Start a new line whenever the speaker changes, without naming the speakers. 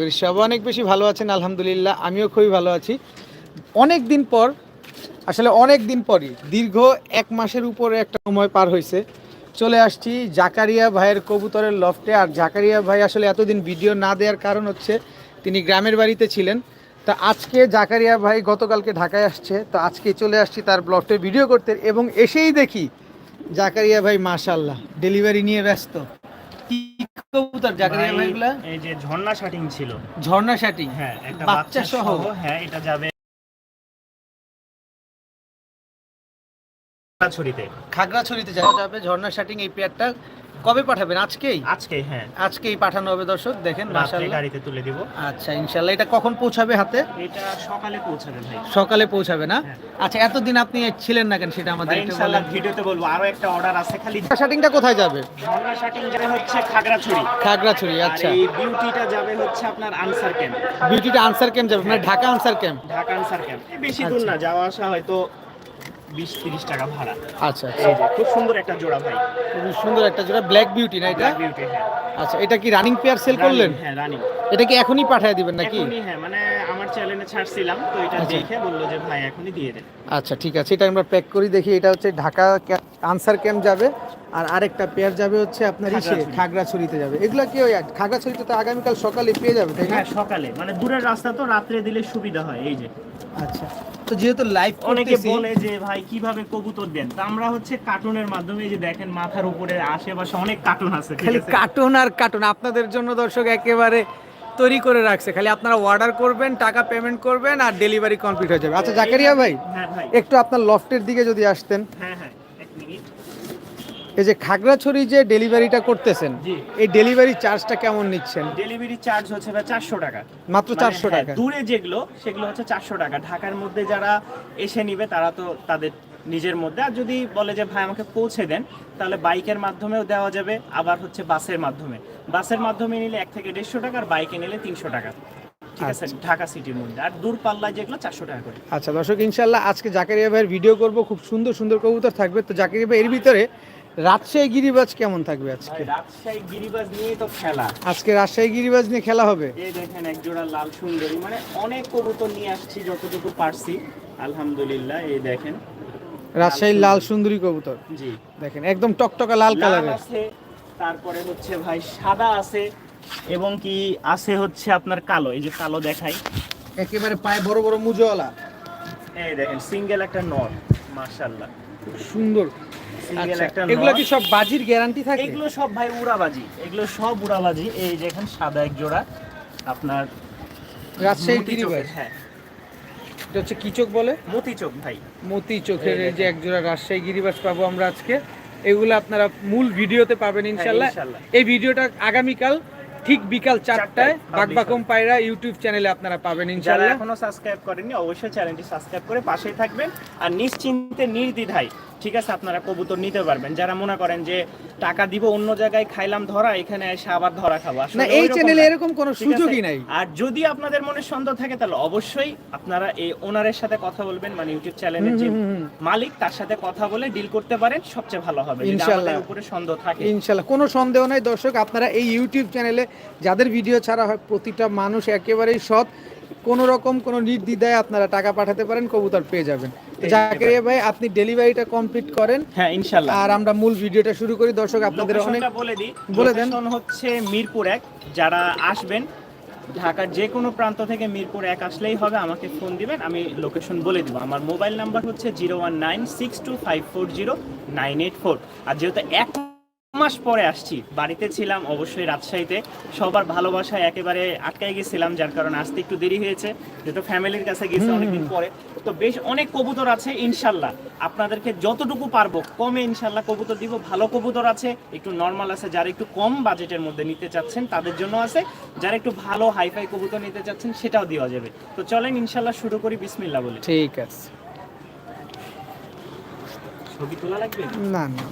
করি সবাই অনেক বেশি ভালো আছেন, আলহামদুলিল্লাহ, আমিও খুবই ভালো আছি। অনেক দিন পর, আসলে অনেক দিন পরই, দীর্ঘ এক মাসের উপরে একটা সময় পার হয়েছে। চলে আসছি জাকারিয়া ভাইয়ের কবুতরের লফটে আর জাকারিয়া ভাই আসলে এতদিন ভিডিও না দেওয়ার কারণ হচ্ছে, তিনি গ্রামের বাড়িতে ছিলেন। তা আজকে জাকারিয়া ভাই গতকালকে ঢাকায় আসছে। তো আজকে চলে আসছি তার ব্লগটে ভিডিও করতে এবং এসেই দেখি, জাকারিয়া ভাই মাশাল্লাহ ডেলিভারি নিয়ে ব্যস্ত। কি কবুতর জাকারিয়া
ভাই, এই যে ঝর্ণা শাটিং ছিল।
ঝর্ণা শাটিং
হ্যাঁ একটা
বাচ্চা সহ?
হ্যাঁ এটা যাবে
খাগড়াছড়িতে। খাগড়াছড়িতে যাবে ঝর্ণা শাটিং এই পেয়ারটা। কবে পাঠাবেন? আজকেই?
আজকে হ্যাঁ।
আজকেই পাঠানো হবে দর্শক দেখেন মাশাআল্লাহ।
গাড়িতে তুলে দিব।
আচ্ছা ইনশাআল্লাহ। এটা কখন পৌঁছাবে হাতে?
এটা সকালে পৌঁছাবে ভাই।
সকালে পৌঁছাবে না?
হ্যাঁ।
আচ্ছা এতদিন আপনি ছিলেন না কেন সেটা আমাদের একটু
ইনশাআল্লাহ ভিডিওতে বলব আরও একটা অর্ডার আছে খালি।
শাটিংটা কোথায় যাবে?
ঝর্ণা শাটিং যাবে হচ্ছে খাগড়াছড়ি।
খাগড়াছড়ি আচ্ছা।
এই বিউটিটা যাবে হচ্ছে আপনার আনসার ক্যাম্প
বিউটিটা আনসার ক্যাম্প যাবে মানে ঢাকা আনসার ক্যাম্প
ঢাকা আনসার ক্যাম্প বেশি দূর
আচ্ছা।
না যাওয়া আসা হয়তো বিশ তিরিশ টাকা ভাড়া।
আচ্ছা আচ্ছা।
এই যে খুব সুন্দর একটা জোড়া ভাই।
খুব সুন্দর একটা জোড়া ব্ল্যাক বিউটি না এটা?
বিউটি হ্যাঁ।
আচ্ছা এটা কি রানিং পেয়ার সেল করলেন?
হ্যাঁ রানিং
এটা কি এখনই পাঠিয়ে দিবেন নাকি?
এখনই হ্যাঁ মানে আমার চ্যানেলে ছাড়ছিলাম তো এটা
আচ্ছা।
দেখে বলল যে ভাই এখনই দিয়ে দেন।
আচ্ছা ঠিক আছে এটা আমরা প্যাক করি দেখি এটা হচ্ছে ঢাকা আনসার ক্যাম্প যাবে। আর আরেকটা পেয়ার যাবে হচ্ছে আপনার ইসে
খাগড়াছড়ি।
খাগড়াছড়িতে যাবে। এগুলো কি ওই খাগড়াছড়িতে তো আগামীকাল সকালে পেয়ে যাবে তাই না?
হ্যাঁ সকালে। মানে দূরের রাস্তা তো রাত্রে দিলে সুবিধা হয় এই যে।
আচ্ছা। তো যেহেতু লাইভ
অনেকে বলে যে ভাই কীভাবে কবুতর দেন? তো আমরা হচ্ছে কার্টুনের মাধ্যমে এই যে দেখেন মাথার উপরে আশেপাশে অনেক কার্টুন আছে
খালি কার্টুন আর কার্টুন। আপনাদের জন্য দর্শক একেবারে তৈরি করে রাখছে। খালি আপনারা অর্ডার করবেন টাকা পেমেন্ট করবেন আর ডেলিভারি কমপ্লিট হয়ে যাবে। আচ্ছা জাকারিয়া ভাই
হ্যাঁ ভাই।
একটু আপনার লফটের দিকে যদি আসতেন।
হ্যাঁ হ্যাঁ।
এই যে খাগড়াছড়ি যে ডেলিভারিটা করতেছেন। এই ডেলিভারি চার্জটা কেমন নিচ্ছেন?
ডেলিভারি চার্জ হচ্ছে ভাই চারশো টাকা।
মাত্র
মানে
চারশো
হ্যাঁ,
টাকা।
দূরে যেগুলো সেগুলো হচ্ছে চারশো টাকা। ঢাকার মধ্যে যারা এসে নিবে তারা তো তাদের নিজের মধ্যে। আর যদি বলে যে ভাই আমাকে পৌঁছে দেন তাহলে বাইকের মাধ্যমেও দেওয়া যাবে আবার হচ্ছে বাসের মাধ্যমে। বাসের মাধ্যমে নিলে এক থেকে দেড়শো টাকা আর বাইকে নিলে তিনশো টাকা। ঠিক আছে ঢাকা সিটির মধ্যে। আর দূর পাল্লায় যেগুলো চারশো টাকা করে।
আচ্ছা দর্শক ইনশাল্লাহ আজকে জাকারিয়া ভাইয়ের ভিডিও করব। খুব সুন্দর সুন্দর কবুতর থাকবে। তো জাকারিয়া ভাই এর ভিতরে রাজশাহী গিরিবাজ কেমন থাকবে আজকে?
রাজশাহী গিরিবাজ নিয়ে তো খেলা।
আজকে রাজশাহী গিরিবাজ নিয়ে খেলা হবে?
এই দেখেন এক জোড়া লাল সুন্দরী মানে অনেক কবুতর নিয়ে আসছি যতটুকু পারছি। আলহামদুলিল্লাহ এই দেখেন।
রাজশাহীর লাল সুন্দরী। কবুতর।
জি।
দেখেন একদম টকটকা লাল কালারের।
আছে তারপরে হচ্ছে ভাই সাদা আছে এবং কি আছে হচ্ছে আপনার কালো এই যে কালো দেখাই।
একেবারে পায়ে বড় বড় মুজোওয়ালা
এই দেখেন সিঙ্গেল একটা নর মাশাআল্লাহ।
খুব সুন্দর। এগুলো কি সব বাজির গ্যারান্টি থাকে?
এগুলো সব ভাই উড়াবাজি। এগুলো সব উড়াবাজি। এই দেখেন সাদা এক জোড়া আপনার
রাজশাহী গিরিবাজ
হ্যাঁ।
এটা হচ্ছে কি চোখ বলে?
মতি চোখ ভাই।
মতি চোখের যে একজোড়া রাজশাহী গিরিবাজ পাবো আমরা আজকে। এগুলো আপনারা মূল ভিডিওতে পাবেন ইনশাল্লাহ।
ইনশাল্লাহ।
এই ভিডিওটা আগামীকাল ঠিক বিকাল চারটায় বাগবাকম পায়রা ইউটিউব চ্যানেলে আপনারা পাবেন ইনশাল্লাহ।
এখনও সাবস্ক্রাইব করেননি অবশ্যই চ্যানেলটি সাবস্ক্রাইব করে পাশেই থাকবেন। আর নিশ্চিন্তে নির্দ্বিধায় ঠিক আছে আপনারা কবুতর নিতে পারবেন। যারা মনে করেন যে টাকা দিব অন্য জায়গায় খাইলাম ধরা এখানে এসে আবার ধরা খাব।
না এই চ্যানেলে এরকম কোনো সুযোগই নাই।
আর যদি আপনাদের মনে সন্দেহ থাকে তাহলে অবশ্যই আপনারা এই ওনারের সাথে কথা বলবেন মানে ইউটিউব চ্যানেলের যে। মালিক তার সাথে কথা বলে ডিল করতে পারেন সবচেয়ে ভালো হবে। ইনশাআল্লাহ। উপরে সন্দেহ থাকে।
ইনশাল্লাহ। কোনো সন্দেহ নাই। দর্শক আপনারা এই ইউটিউব চ্যানেলে যাদের ভিডিও ছাড়া হয় প্রতিটা মানুষ একেবারেই সৎ। কোনো রকম কোনো নির্দ্বিধায় আপনারা টাকা পাঠাতে পারেন কবুতর পেয়ে যাবেন। জাকারিয়া ভাই আপনি ডেলিভারিটা কমপ্লিট করেন।
হ্যাঁ ইনশাল্লাহ।
আর আমরা মূল ভিডিওটা শুরু করি দর্শক আপনাদের অনেক
বলে দিই।
বলে দেন।
হচ্ছে মিরপুর এক। যারা আসবেন ঢাকার যে কোনো প্রান্ত থেকে মিরপুর এক আসলেই হবে আমাকে ফোন দিবেন আমি লোকেশন বলে দিব। আমার মোবাইল নাম্বার হচ্ছে zero one nine six two five four zero nine eight four. আর যেহেতু এক মাস পরে আসছি বাড়িতে ছিলাম অবশ্যই রাজশাহীতে সবার ভালোবাসায় একেবারে আটকাই গেছিলাম যার কারণে আসতে একটু দেরি হয়েছে যেহেতু ফ্যামিলির কাছে গেছি অনেকদিন পরে তো বেশ অনেক কবুতর আছে ইনশাল্লাহ আপনাদেরকে যতটুকু পারব কমে ইনশাল্লাহ কবুতর দিব ভালো কবুতর আছে একটু নর্মাল আছে যারা একটু কম বাজেটের মধ্যে নিতে চাচ্ছেন তাদের জন্য আছে যারা একটু ভালো হাইফাই কবুতর নিতে চাচ্ছেন সেটাও দেওয়া যাবে তো চলেন ইনশাল্লাহ শুরু করি বিসমিল্লা বলে
ঠিক আছে
ছবি তোলা লাগবে
না না